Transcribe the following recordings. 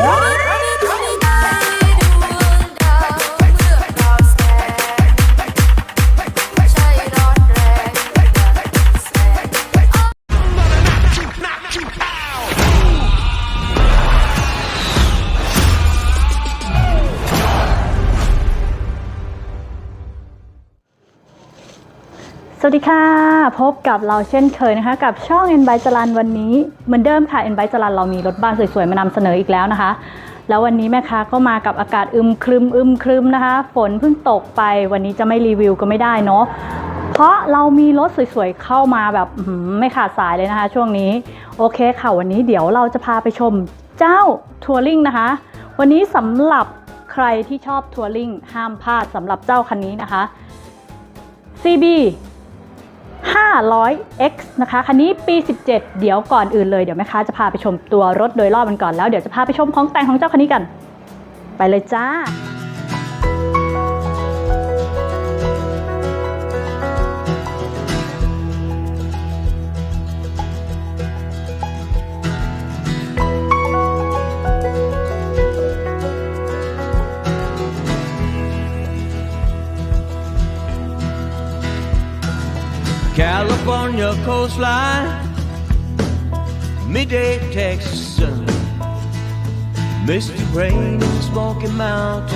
ใสวัสดีค่ะ พบกับเราเช่นเคยนะคะ กับช่อง e n b y จรันวันนี้เหมือนเดิมค่ะ e n b y จรันเรามีรถบ้านสวยๆ มานำเสนออีกแล้วนะคะ แล้ววันนี้แม่ค้าก็มากับอากาศอึมครึมอึมครึมนะคะ ฝนเพิ่งตกไปวันนี้จะไม่รีวิวก็ไม่ได้เนาะเพราะเรามีรถสวยๆ เข้ามาแบบไม่ขาดสายเลยนะคะ ช่วงนี้โอเคค่ะวันนี้เดี๋ยวเราจะพาไปชมเจ้าทัวริงนะคะ วันนี้สำหรับใครที่ชอบทัวริงห้ามพลาดสำหรับเจ้าคันนี้นะคะ CB 500X นะคะ คันนี้ปี 17 เดี๋ยวก่อนอื่นเลยเดี๋ยวแม่ค้าจะพาไปชมตัวรถโดยรอบมันก่อนแล้ว เดี๋ยวจะพาไปชมของแต่งของเจ้าคันนี้กัน ไปเลยจ้า California coastline, midday Texas sun, misty rain in the Smoky Mountains,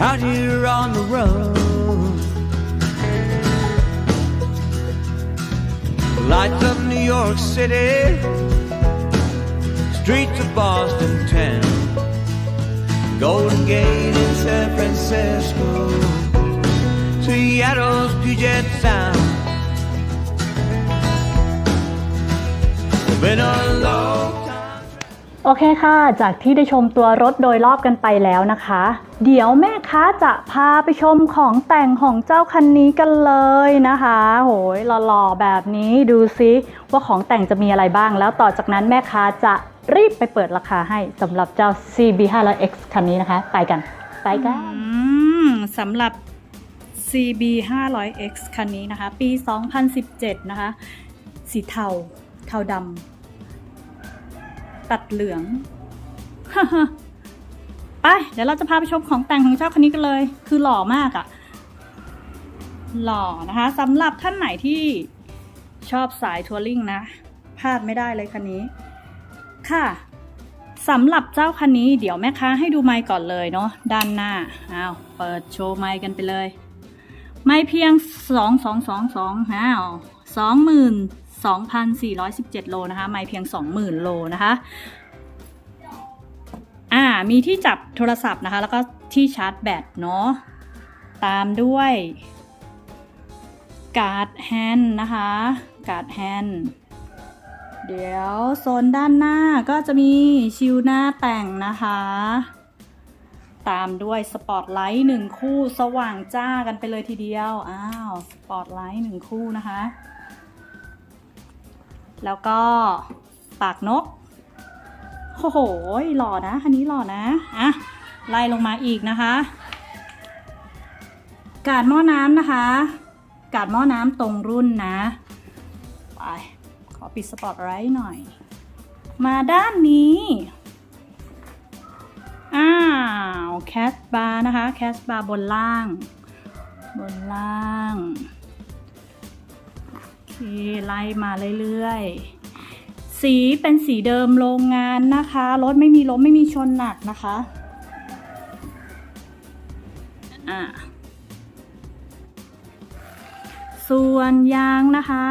out here on the run. Lights of New York City, streets of Boston town, Golden Gate in San Francisco. Seattle's Puget Sound. Been a long time. โอเคค่ะ จากที่ได้ชมตัวรถโดยรอบกันไปแล้วนะคะ เดี๋ยวแม่ค้าจะพาไปชมของแต่งของเจ้าคันนี้กันเลยนะคะ โหยหล่อๆแบบนี้ดูซิว่าของแต่งจะมีอะไรบ้าง แล้วต่อจากนั้นแม่ค้าจะรีบไปเปิดราคาให้สำหรับเจ้า CB 500X คันนี้นะคะ ไปกัน ไปกันสำหรับ CB 500X คันนี้นะคะ ปี 2017 นะคะ สีเทา เทาดำ ตัดเหลือง ไป เดี๋ยวเราจะพาไปชมของแต่งของเจ้าคันนี้กันเลย คือหล่อมากอะหล่อนะคะสำหรับท่านไหนที่ชอบสายทัวริงนะ พลาดไม่ได้เลยคันนี้ ค่ะสำหรับเจ้าคันนี้เดี๋ยวแม่ค้าให้ดูไมค์ก่อนเลยเนาะด้านหน้าอ้าวเปิดโชว์ไมค์กันไปเลย ไม่เพียง 2 2 2 2อ้าว22,417โลนะคะ ไม่เพียง20,000โลนะคะ อ่า มีที่จับโทรศัพท์นะคะ แล้วก็ที่ชาร์จแบตเนาะ ตามด้วยการ์ดแฮนด์นะคะ การ์ดแฮนด์เดี๋ยวโซนด้านหน้าก็จะมีชิวหน้าแต่งนะคะ ตามด้วยสปอตไลท์หนึ่งคู่สว่างจ้ากันไปเลยทีเดียว อ้าวสปอตไลท์หนึ่งคู่นะคะ แล้วก็ปากนก โอ้โห หล่อนะคันนี้หล่อนะ อะ ไล่ลงมาอีกนะคะ กาดหม้อน้ำนะคะ กาดหม้อน้ำตรงรุ่นนะ ไป ขอปิดสปอตไลท์หน่อย มาด้านนี้ อ้าวแคสบาร์นะคะแคสบาร์บนล่าง บนล่างโอเคไล่มาเรื่อยๆ สีเป็นสีเดิมโรงงานนะคะ รถไม่มีล้มไม่มีชนหนักนะคะอ่าส่วนยางนะคะ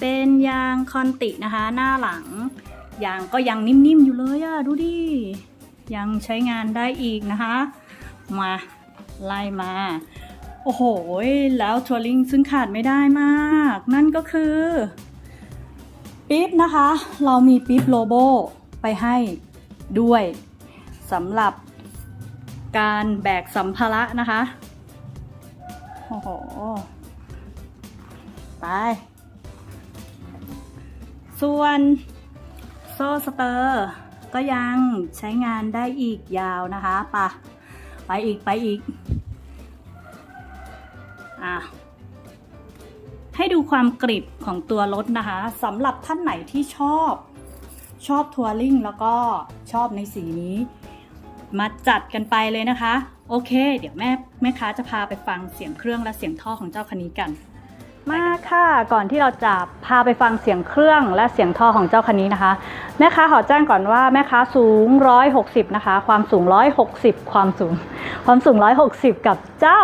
เป็นยางคอนตินะคะ หน้าหลังยางก็ยังนิ่มๆอยู่เลยอะดูดิ ยังใช้งานได้อีกนะคะ มาไล่มา โอ้โห แล้วทัวริงซึ่งขาดไม่ได้มาก นั่นก็คือปิ๊บนะคะ เรามีปิ๊บโลโบไปให้ด้วยสำหรับการแบกสัมภาระนะคะ โอ้โห ไป ส่วนโซ่สเตอร์ ก็ยังใช้งานได้อีกยาวนะคะปะไปอีกไปอีกอะให้ดูความกริบของตัวรถนะคะสำหรับท่านไหนที่ชอบชอบทัวริงแล้วก็ชอบในสีนี้ มาจัดกันไปเลยนะคะ โอเค เดี๋ยวแม่แม่ค้าจะพาไปฟังเสียงเครื่องและเสียงท่อของเจ้าคันนี้กัน มากค่ะ ก่อนที่เราจะพาไปฟังเสียงเครื่องและเสียงท่อของเจ้าคันนี้นะคะ แม่ค้าขอแจ้งก่อนว่าแม่ค้าสูง 160 นะคะ ความสูง 160 ความสูง ความสูง 160 กับเจ้า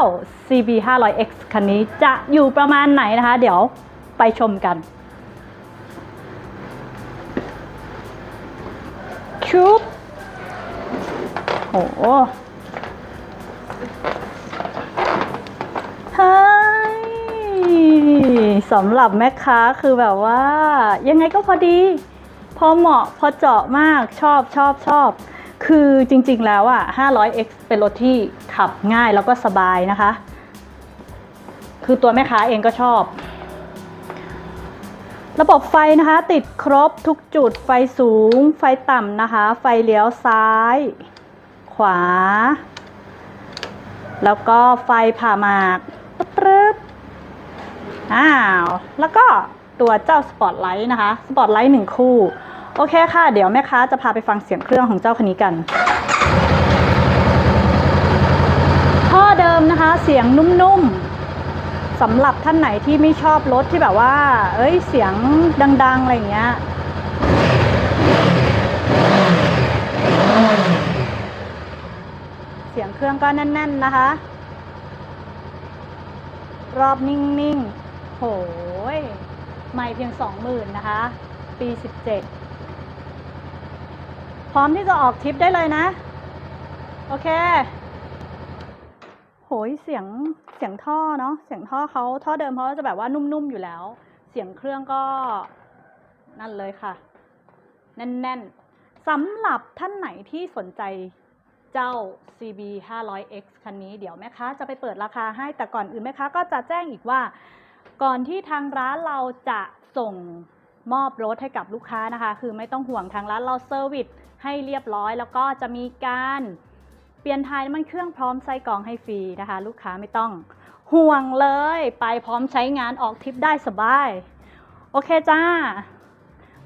CB 500X คันนี้จะอยู่ประมาณไหนนะคะ เดี๋ยวไปชมกันชุบโอ้ สำหรับแม่ค้าคือแบบว่า ยังไงก็พอดี พอเหมาะพอเจาะมากชอบชอบชอบ คือจริงๆแล้วอะ 500x เป็นรถที่ขับง่ายแล้วก็สบายนะคะ คือตัวแม่ค้าเองก็ชอบ ระบบไฟนะคะ ติดครบทุกจุดไฟสูง ไฟต่ำนะคะ ไฟเลี้ยวซ้าย ขวา แล้วก็ไฟผ่าหมาก อ้าวแล้วก็ตัวเจ้าสปอตไลท์นะคะสปอตไลท์หนึ่งคู่ โอเคค่ะ เดี๋ยวแม่ค้าจะพาไปฟังเสียงเครื่องของเจ้าคันนี้กันท่อเดิมนะคะเสียงนุ่มๆสำหรับท่านไหนที่ไม่ชอบรถที่แบบว่า เอ้ยเสียงดัง ๆ อะไรอย่างเงี้ยเสียงเครื่องก็แน่น ๆ นะคะ รอบนิ่ง ๆ หยไม่เพียงสองหมื่นนะคะ ปี17พร้อมที่จะออกทริปได้เลยนะ โอเค โหยเสียงเสียงท่อเนาะเสียงท่อเขาท่อเดิมเขาจะแบบว่านุ่มๆอยู่แล้ว เสียงเครื่องก็นั่นเลยค่ะ แน่นๆสำหรับท่านไหนที่สนใจเจ้า CB 500X คันนี้เดี๋ยวแม่ค้าจะไปเปิดราคาให้แต่ก่อนอื่นแม่ค้าก็จะแจ้งอีกว่า ก่อนที่ทางร้านเราจะส่งมอบรถให้กับลูกค้านะคะ คือไม่ต้องห่วงทางร้านเราเซอร์วิสให้เรียบร้อย แล้วก็จะมีการเปลี่ยนถ่ายน้ำมันเครื่องพร้อมใส่กล่องให้ฟรีนะคะ ลูกค้าไม่ต้องห่วงเลย ไปพร้อมใช้งานออกทริปได้สบาย โอเคจ้า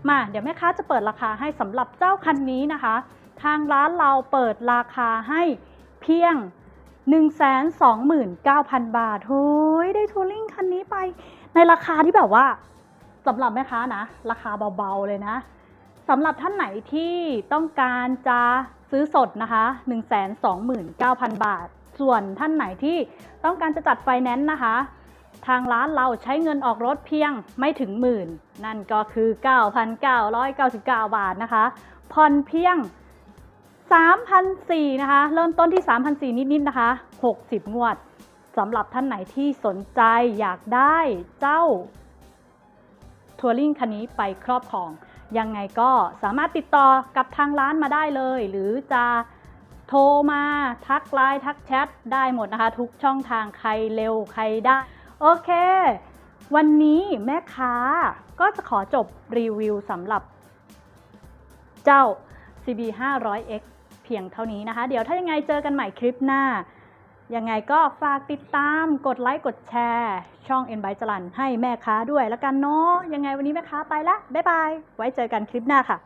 มาเดี๋ยวแม่ค้าจะเปิดราคาให้สำหรับเจ้าคันนี้นะคะ ทางร้านเราเปิดราคาให้เพียง 129,000 บาทเฮ้ยได้ทัวริงคันนี้ไป ในราคาที่แบบว่าสำหรับแม่ค้านะ ราคาเบาๆเลยนะสำหรับท่านไหนที่ต้องการจะซื้อสดนะคะ 129,000 บาท ส่วนท่านไหนที่ต้องการจะจัดไฟแนนซ์นะคะ ทางร้านเราใช้เงินออกรถเพียงไม่ถึงหมื่น นั่นก็คือ 9,999 บาทนะคะ ผ่อนเพียง 3,400นะคะ เริ่มต้นที่3,400นิดๆนะคะ 60 งวดสำหรับท่านไหนที่สนใจอยากได้เจ้าทัวริงคันนี้ไปครอบครอง ยังไงก็สามารถติดต่อกับทางร้านมาได้เลย หรือจะโทรมาทักไลน์ทักแชทได้หมดนะคะ ทุกช่องทางใครเร็วใครได้ โอเค วันนี้แม่ค้าก็จะขอจบรีวิวสำหรับเจ้า CB 500X เพียงเท่านี้นะคะ เดี๋ยวถ้ายังไงเจอกันใหม่คลิปหน้า ยังไงก็ฝากติดตามกดไลค์กดแชร์ ช่อง n b y จรันให้แม่ค้าด้วยแล้วกันเนาะยังไงวันนี้แม่ค้าไปละบ๊ายบาย ไว้เจอกันคลิปหน้าค่ะ